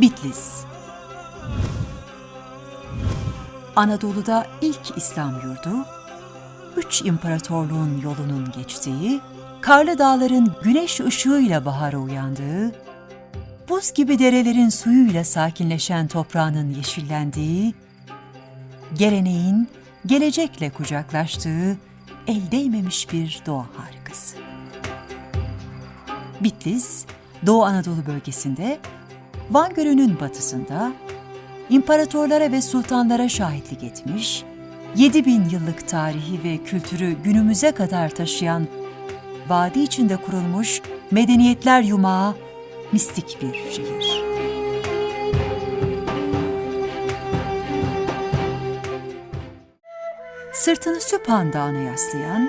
Bitlis Anadolu'da ilk İslam yurdu, üç imparatorluğun yolunun geçtiği, karlı dağların güneş ışığıyla bahara uyandığı, buz gibi derelerin suyuyla sakinleşen toprağının yeşillendiği, geleneğin gelecekle kucaklaştığı, el değmemiş bir doğa harikası. Bitlis, Doğu Anadolu bölgesinde, Van Gölü'nün batısında, imparatorlara ve sultanlara şahitlik etmiş, 7000 yıllık tarihi ve kültürü günümüze kadar taşıyan, vadi içinde kurulmuş medeniyetler yumağı, mistik bir şehir. Sırtını Süphan Dağı'na yaslayan,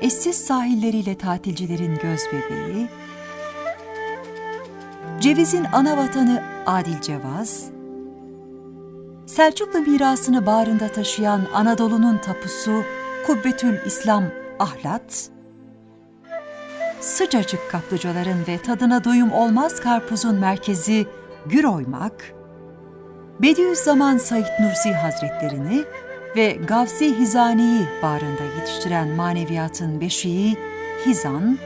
eşsiz sahilleriyle tatilcilerin göz bebeği, Ceviz'in ana vatanı Adil Cevaz, Selçuklu mirasını bağrında taşıyan Anadolu'nun tapusu Kubbetül İslam Ahlat, sıcacık kaplıcaların ve tadına doyum olmaz karpuzun merkezi Güroymak, Bediüzzaman Said Nursi Hazretlerini ve Gavsi Hizani'yi bağrında yetiştiren maneviyatın beşiği Hizan,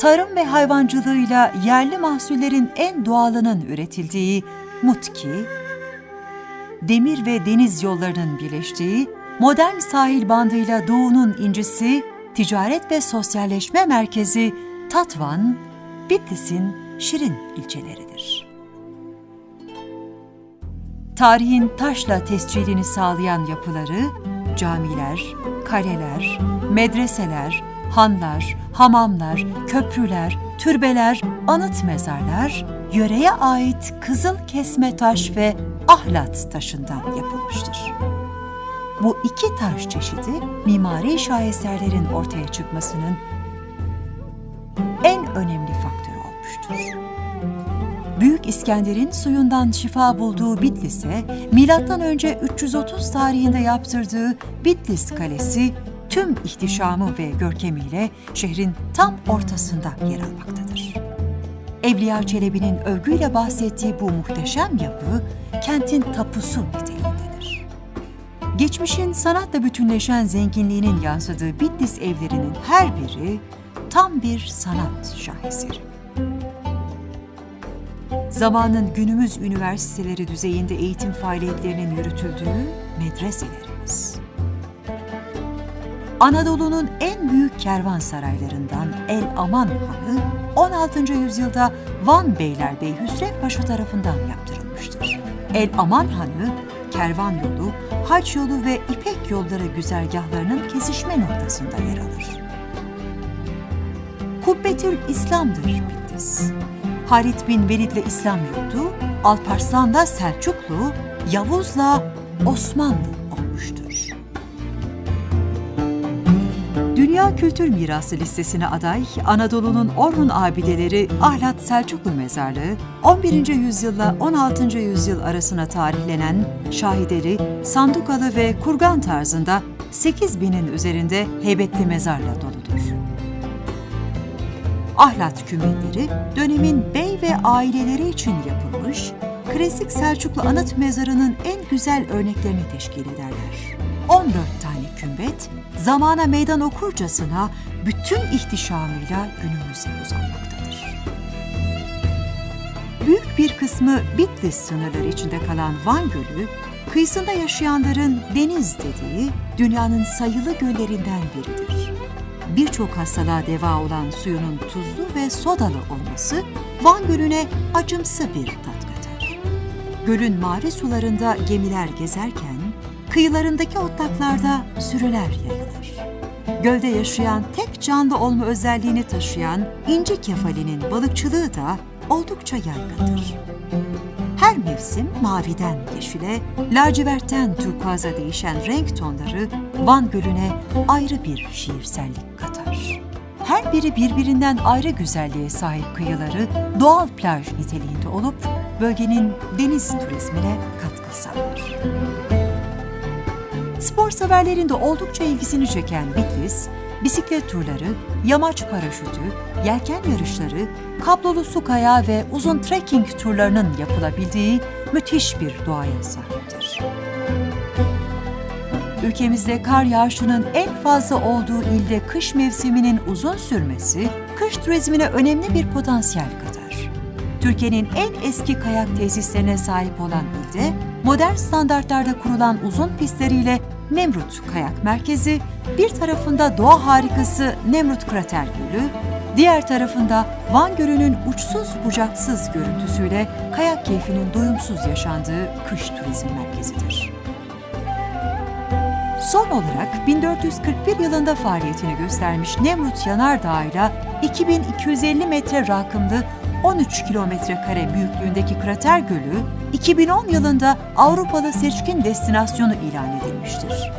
tarım ve hayvancılığıyla yerli mahsullerin en doğalının üretildiği Mutki, demir ve deniz yollarının birleştiği modern sahil bandıyla doğunun incisi, ticaret ve sosyalleşme merkezi Tatvan, Bitlis'in şirin ilçeleridir. Tarihin taşla tescilini sağlayan yapıları, camiler, kaleler, medreseler, hanlar, hamamlar, köprüler, türbeler, anıt mezarlar, yöreye ait kızıl kesme taş ve ahlat taşından yapılmıştır. Bu iki taş çeşidi mimari şaheserlerin ortaya çıkmasının en önemli faktörü olmuştur. Büyük İskender'in suyundan şifa bulduğu Bitlis'e önce 330 tarihinde yaptırdığı Bitlis Kalesi tüm ihtişamı ve görkemiyle şehrin tam ortasında yer almaktadır. Evliya Çelebi'nin övgüyle bahsettiği bu muhteşem yapı kentin tapusu niteliğindedir. Geçmişin sanatla bütünleşen zenginliğinin yansıdığı Bitlis evlerinin her biri tam bir sanat şaheseri. Zamanın günümüz üniversiteleri düzeyinde eğitim faaliyetlerinin yürütüldüğü medreselerimiz. Anadolu'nun en büyük kervansaraylarından El Aman Hanı 16. yüzyılda Van Beylerbeyi Paşa tarafından yaptırılmıştır. El Aman Hanı, kervan yolu, hac yolu ve ipek yolları güzergahlarının kesişme noktasında yer alır. Kubbetül İslam'dır Bitlis. Halit bin Velid'le İslam yurdu, Alparslan'da Selçuklu, Yavuz'la Osmanlı olmuştur. Dünya Kültür Mirası listesine aday Anadolu'nun Orhun abideleri Ahlat Selçuklu Mezarlığı, 11. yüzyılla 16. yüzyıl arasına tarihlenen şahideli, sandukalı ve kurgan tarzında 8 binin üzerinde heybetli mezarla doludur. Ahlat kümeleri dönemin bey ve aileleri için yapılmış, klasik Selçuklu anıt mezarının en güzel örneklerini teşkil ederler. 14 tane kümbet zamana meydan okurcasına bütün ihtişamıyla günümüze uzanmaktadır. Büyük bir kısmı Bitlis sınırları içinde kalan Van Gölü, kıyısında yaşayanların deniz dediği dünyanın sayılı göllerinden biridir. Birçok hastalığa deva olan suyunun tuzlu ve sodalı olması Van Gölü'ne acımsı bir tat katar. Gölün mavi sularında gemiler gezerken kıyılarındaki otlaklarda sürüler yayılır. Gölde yaşayan tek canlı olma özelliğini taşıyan inci kefalinin balıkçılığı da oldukça yaygındır. Her mevsim maviden yeşile, lacivertten turkuaza değişen renk tonları Van Gölü'ne ayrı bir şiirsellik katar. Her biri birbirinden ayrı güzelliğe sahip kıyıları doğal plaj niteliğinde olup bölgenin deniz turizmine katkı sağlar. Spor severlerin de oldukça ilgisini çeken Bitlis, bisiklet turları, yamaç paraşütü, yelken yarışları, kablolu su kayağı ve uzun trekking turlarının yapılabildiği müthiş bir doğaya sahiptir. Ülkemizde kar yağışının en fazla olduğu ilde kış mevsiminin uzun sürmesi, kış turizmine önemli bir potansiyel katar. Türkiye'nin en eski kayak tesislerine sahip olan ilde, modern standartlarda kurulan uzun pistleriyle Nemrut Kayak Merkezi, bir tarafında doğa harikası Nemrut Krater Gölü, diğer tarafında Van Gölü'nün uçsuz bucaksız görüntüsüyle kayak keyfinin doyumsuz yaşandığı kış turizm merkezidir. Son olarak 1441 yılında faaliyetini göstermiş Nemrut Yanardağ ile 2250 metre rakımlı 13 kilometre kare büyüklüğündeki krater gölü 2010 yılında Avrupalı seçkin destinasyonu ilan edilmiştir.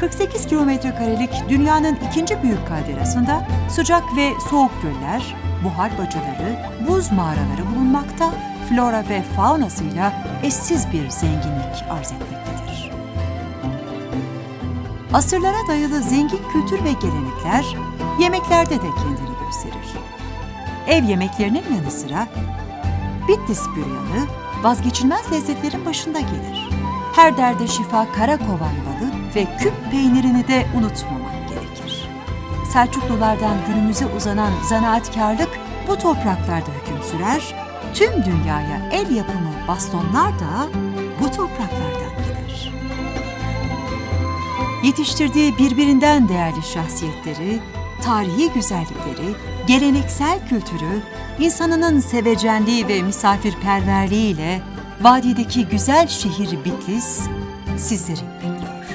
48 kilometre karelik dünyanın ikinci büyük kalderasında sıcak ve soğuk göller, buhar bacaları, buz mağaraları bulunmakta, flora ve faunasıyla eşsiz bir zenginlik arz etmektedir. Asırlara dayalı zengin kültür ve gelenekler yemeklerde de kendini gösterir. Ev yemeklerinin yanı sıra Bitlis büryanı vazgeçilmez lezzetlerin başında gelir. Her derde şifa kara kovan balı ve küp peynirini de unutmamak gerekir. Selçuklulardan günümüze uzanan zanaatkarlık bu topraklarda hüküm sürer, tüm dünyaya el yapımı bastonlar da bu topraklardan gelir yetiştirdiği birbirinden değerli şahsiyetleri, tarihi güzellikleri, geleneksel kültürü, insanının sevecenliği ve misafirperverliğiyle vadideki güzel şehir Bitlis sizleri bekliyor.